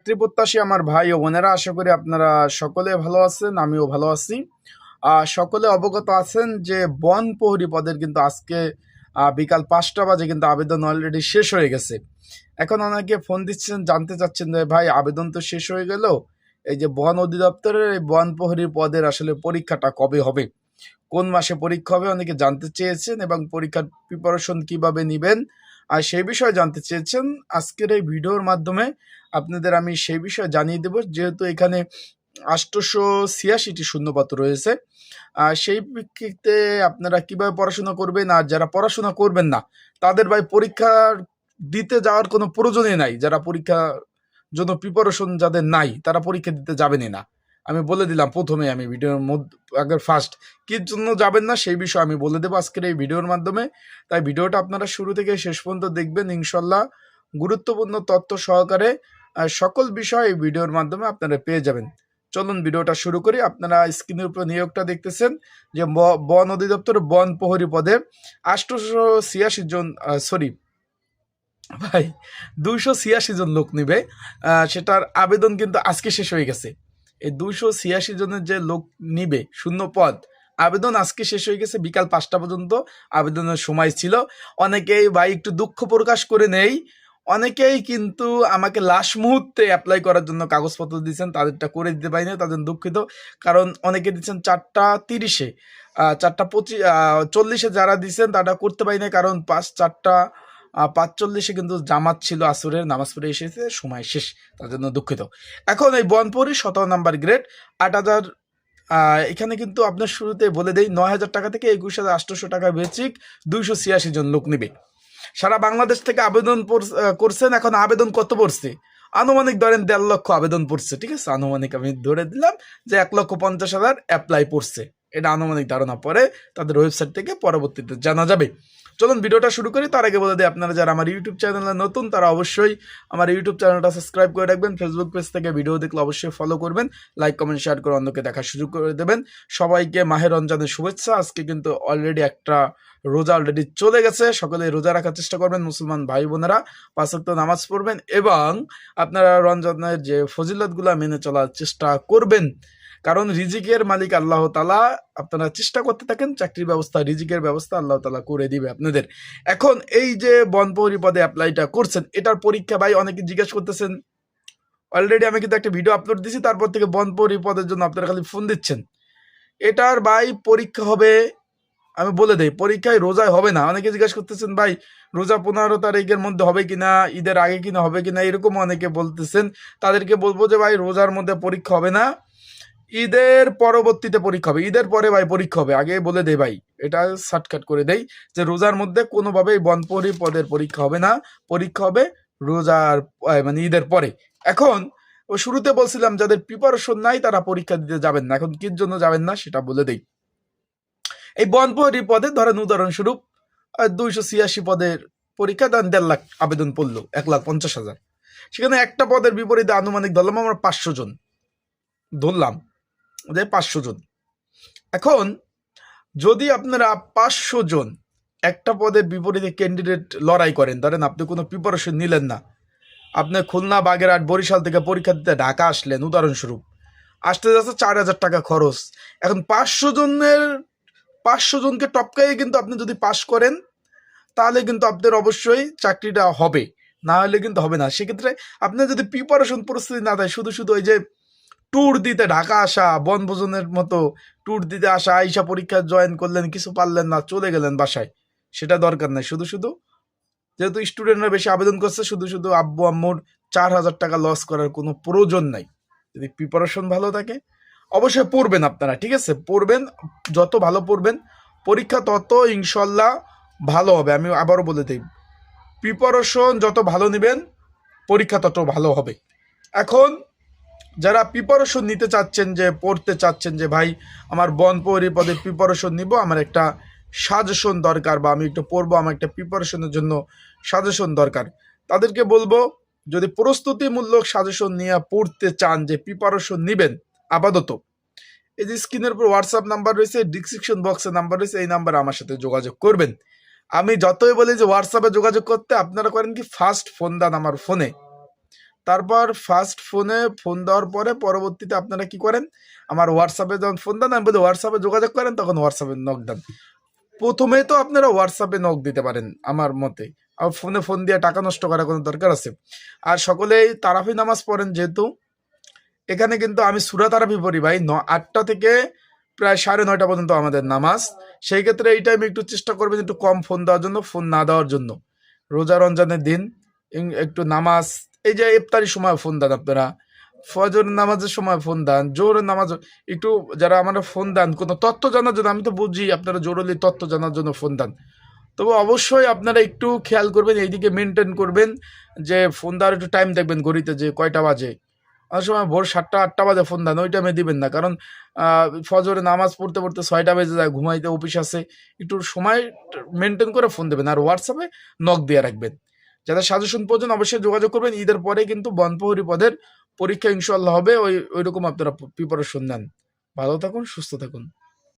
চাকরিপ্রত্যাশী আমার ভাই ও বোনেরা, আশা করি আপনারা সকলে ভালো আছেন, আমিও ভালো আছি। সকলে অবগত আছেন যে বন প্রহরী পদের কিন্তু আজকে বিকাল পাঁচটা বাজে কিন্তু আবেদন অলরেডি শেষ হয়ে গেছে। এখন অনেকে ফোন দিচ্ছেন, জানতে চাচ্ছেন যে ভাই, আবেদন তো শেষ হয়ে গেল। এই যে বন অধিদপ্তরের এই বন প্রহরী পদের আসলে পরীক্ষাটা কবে হবে? কোন মাসে পরীক্ষা হবে? অনেকে জানতে চেয়েছেন এবং পরীক্ষার প্রিপারেশন কীভাবে নেবেন? আর সেই বিষয়ে জানতে চেয়েছেন, আজকের এই ভিডিওর মাধ্যমে আপনাদের আমি সেই বিষয়ে জানিয়ে দেব, যেহেতু এখানে আষ্টশো ছিয়াশিটি শূন্যপত্র রয়েছে, আর সেই প্রেক্ষিতে আপনারা কীভাবে পড়াশোনা করবেন আর যারা পড়াশোনা করবেন না, তাদের ভাই পরীক্ষা দিতে যাওয়ার কোনো প্রয়োজনই নাই, যারা পরীক্ষার জন্য প্রিপারেশন যাদের নাই, তারা পরীক্ষা দিতে যাবেনই না। আমি বলে দিলাম প্রথমে আমি ভিডিওর মধ্যে আগের ফার্স্ট কি জন্য যাবেন না, সেই বিষয়ে আমি বলে দেবো আজকের এই ভিডিওর মাধ্যমে। তাই ভিডিওটা আপনারা শুরু থেকে শেষ পর্যন্ত দেখবেন ইনশাল্লাহ গুরুত্বপূর্ণ তথ্য সহকারে সকল বিষয় এই ভিডিওর মাধ্যমে আপনারা পেয়ে যাবেন। চলুন ভিডিওটা শুরু করি। আপনারা স্ক্রিনের উপর নিয়োগটা দেখতেছেন যে বন অধিদপ্তর বন প্রহরী পদে আষ্টশো ছিয়াশি জন সরি ভাই, দুইশো ছিয়াশি জন লোক নিবে। সেটার আবেদন কিন্তু আজকে শেষ হয়ে গেছে। এই দুইশো ছিয়াশি জনের যে লোক নিবে শূন্য পদ, আবেদন আজকে শেষ হয়ে গেছে, বিকাল পাঁচটা পর্যন্ত আবেদনের সময় ছিল। অনেকেই ভাই একটু দুঃখ প্রকাশ করে নেই, অনেকেই কিন্তু আমাকে লাস্ট মুহূর্তে অ্যাপ্লাই করার জন্য কাগজপত্র দিয়েছেন, তাদেরটা করে দিতে পারিনি, তাদের দুঃখিত। কারণ অনেকে দিচ্ছেন চারটা তিরিশে চারটা পঁচিশ চল্লিশে যারা দিচ্ছেন তারা করতে পারিনি, কারণ পাঁচ, চারটা পাঁচচল্লিশে কিন্তু জামাত ছিল আসরের, নামাজ পড়ে এসেছে, সময় শেষ, তার জন্য দুঃখিত। এখন এই বনপুরি সতেরো নাম্বার গ্রেড, আট হাজার এখানে কিন্তু আপনার শুরুতে বলে দেই, নয় হাজার টাকা থেকে একুশ হাজার আটশোশো টাকা বেচিক দুইশো ছিয়াশি জন লোক নেবে। সারা বাংলাদেশ থেকে আবেদন করছেন, এখন আবেদন কত পড়ছে? আনুমানিক ধরেন দেড় লক্ষ আবেদন পড়ছে, ঠিক আছে? আনুমানিক আমি ধরে দিলাম যে এক লক্ষ পঞ্চাশ হাজার অ্যাপ্লাই পড়ছে। এটা আনুমানিক ধারণা পরে তাদের ওয়েবসাইট থেকে পরবর্তীতে জানা যাবে। চলুন ভিডিওটা শুরু করি। তার আগে বলে দিই, আপনারা যারা আমার ইউটিউব চ্যানেলে নতুন, তারা অবশ্যই আমার ইউটিউব চ্যানেলটা সাবস্ক্রাইব করে রাখবেন। ফেসবুক পেজ থেকে ভিডিও দেখলে অবশ্যই ফলো করবেন। লাইক কমেন্ট শেয়ার করে অন্যকে দেখা শুরু করে দেবেন। সবাইকে মাহের রমজানের শুভেচ্ছা। আজকে কিন্তু অলরেডি একটা রোজা অলরেডি চলে গেছে। সকলে রোজা রাখার চেষ্টা করবেন, মুসলমান ভাই বোনেরা। পাঁচক্ত নামাজ পড়বেন এবং আপনারা রমজানের যে ফজিলতগুলো মেনে চলার চেষ্টা করবেন। কারণ রিজিকের মালিক আল্লাহ তালা আপনারা চেষ্টা করতে থাকেন, চাকরির ব্যবস্থা, রিজিকের ব্যবস্থা আল্লাহ তালা করে দিবে আপনাদের। এখন এই যে বনপৌরি পদে অ্যাপ্লাইটা করছেন, এটার পরীক্ষা ভাই অনেকে জিজ্ঞেস করতেছেন অলরেডি আমি কিন্তু একটা ভিডিও আপলোড দিয়েছি তারপর থেকে বনপৌরি পদের জন্য আপনারা খালি ফোন দিচ্ছেন। এটার ভাই পরীক্ষা হবে, আমি বলে দেই, পরীক্ষায় রোজায় হবে না। অনেকে জিজ্ঞাসা করতেছেন, ভাই, রোজা পনেরো তারিখের মধ্যে হবে কিনা, ঈদের আগে কিনা হবে কিনা? এরকম অনেকে বলতেছেন। তাদেরকে বলব যে, ভাই, রোজার মধ্যে পরীক্ষা হবে না। ঈদের পরবর্তীতে পরীক্ষা হবে। ঈদের পরে ভাই পরীক্ষা হবে। আগে বলে দেই ভাই। এটা শর্টকাট করে দেই যে রোজার মধ্যে কোনোভাবেই বনপরি পদের পরীক্ষা হবে না। পরীক্ষা হবে রোজার মানে ঈদের পরে। এখন, ও শুরুতে বলছিলাম যাদের প্রিপারেশন নাই তারা পরীক্ষা দিতে যাবেন না। এখন কির জন্য যাবেন না সেটা বলে দেই। এই বনপরি পদে ধরেন উদাহরণস্বরূপ দুইশো ছিয়াশি পদের পরীক্ষা দেন দেড় লাখ আবেদন পড়ল, এক লাখ পঞ্চাশ হাজার। সেখানে একটা পদের বিপরীতে আনুমানিক ধরলাম আমরা পাঁচশো জন ধরলাম। যে পাঁচশো জন। এখন যদি আপনারা পাঁচশো জন একটা পদের বিপরীতে ক্যান্ডিডেট লড়াই করেন, ধরেন আপনি কোনো প্রিপারেশন নিলেন না, আপনি খুলনা, বাগেরহাট, বরিশাল থেকে পরীক্ষা দিতে ঢাকা আসলেন, উদাহরণস্বরূপ, আসতে যাচ্ছে চার হাজার টাকা খরচ। এখন পাঁচশো জনের, পাঁচশো জনকে টপকাইয়ে কিন্তু আপনি যদি পাশ করেন, তাহলে কিন্তু আপনার অবশ্যই চাকরিটা হবে, না হলে কিন্তু হবে না। সেক্ষেত্রে আপনার যদি প্রিপারেশন পরিস্থিতি না থাকে শুধু শুধু ওই যে ট্যুর দিতে, ঢাকা আসা, বনভোজনের মতো ট্যুর দিতে আসা, আইসা পরীক্ষা জয়েন করলেন, কিছু পারলেন না, চলে গেলেন বাসায়। সেটা দরকার নাই। শুধু শুধু যেহেতু স্টুডেন্টরা বেশি আবেদন করছে, শুধু শুধু আব্বু, আম্মুর চার হাজার টাকা লস করার কোনো প্রয়োজন নাই। যদি প্রিপারেশন ভালো থাকে, অবশ্যই পড়বেন আপনারা, ঠিক আছে? পড়বেন, যত ভালো পড়বেন, পরীক্ষা তত ইনশাল্লাহ ভালো হবে। আমি আবারও বলে দিই প্রিপারেশন যত ভালো নেবেন, পরীক্ষা তত ভালো হবে। এখন যারা প্রিপারেশন নিতে চাচ্ছেন যে, পড়তে চাচ্ছেন যে, ভাই, আমার বন পরি পদে প্রিপারেশন নিব, আমার একটা সাজেশন দরকার বা আমি একটু পড়ব, আমার একটা প্রিপারেশনের জন্য সাজেশন দরকার। তাদেরকে বলব, যদি প্রস্তুতিমূলক সাজেশন নিয়ে পড়তে চান যে প্রিপারেশন নেবেন, আপাতত। এই যে স্ক্রিনের উপর হোয়াটসঅ্যাপ নাম্বার রয়েছে ডিসক্রিপশন বক্সের নাম্বার রয়েছে, এই নাম্বারে আমার সাথে যোগাযোগ করবেন। আমি যতই বলি যে হোয়াটসঅ্যাপে যোগাযোগ করতে, আপনারা করেন কি ফার্স্ট ফোন দেন আমার ফোনে তারপর ফার্স্ট ফোনে ফোন দেওয়ার পরে পরবর্তীতে আপনারা কি করেন? আমার হোয়াটসঅ্যাপে যখন ফোন দেন, আমি বলি হোয়াটসঅ্যাপে যোগাযোগ করেন, তখন হোয়াটসঅ্যাপে নক দেন। প্রথমে তো আপনারা হোয়াটসঅ্যাপে নক দিতে পারেন আমার মতে। আর ফোনে ফোন দিয়ে টাকা নষ্ট করার কোনো দরকার আছে? আর সকলেই তারাফি নামাজ পড়েন যেহেতু, এখানে কিন্তু আমি সুরা তারাফি পড়ি ভাই। ন, আটটা থেকে প্রায় সাড়ে নয়টা পর্যন্ত আমাদের নামাজ। সেই ক্ষেত্রে এই টাইমে একটু চেষ্টা করবেন একটু কম ফোন দেওয়ার জন্য ফোন না দেওয়ার জন্য। রোজা রমজানের দিন একটু নামাজ এই যে ইফতারির সময় ফোন দেন আপনারা, ফজর নামাজের সময় ফোন দেন জোরের নামাজ, একটু যারা আমরা ফোন দেন, কোনো তথ্য জানার জন্য, আমি তো বুঝি আপনারা জরুরি তথ্য জানার জন্য ফোন দেন। তবে অবশ্যই আপনারা একটু খেয়াল করবেন, এইদিকে মেনটেন করবেন, যে ফোন দেওয়ার একটু টাইম দেখবেন ঘড়িতে, যে কয়টা বাজে। অনেক সময় ভোর সাতটা, আটটা বাজে ফোন দেন, ওই টাইমে দিবেন না, কারণ ফজরে নামাজ পড়তে পড়তে ছয়টা বেজে যায়, ঘুমাইতে অফিস আছে, একটু সময় মেনটেন করে ফোন দেবেন, আর হোয়াটসঅ্যাপে নক দিয়ে রাখবেন। যারা সাজেশন পর্যন্ত অবশ্যই যোগাযোগ করবেন। ঈদের পরে কিন্তু বনপহরি পদের পরীক্ষা ইনশাল্লাহ হবে। ওই, ওইরকম আপনারা প্রিপারেশন নেন। ভালো থাকুন, সুস্থ থাকুন।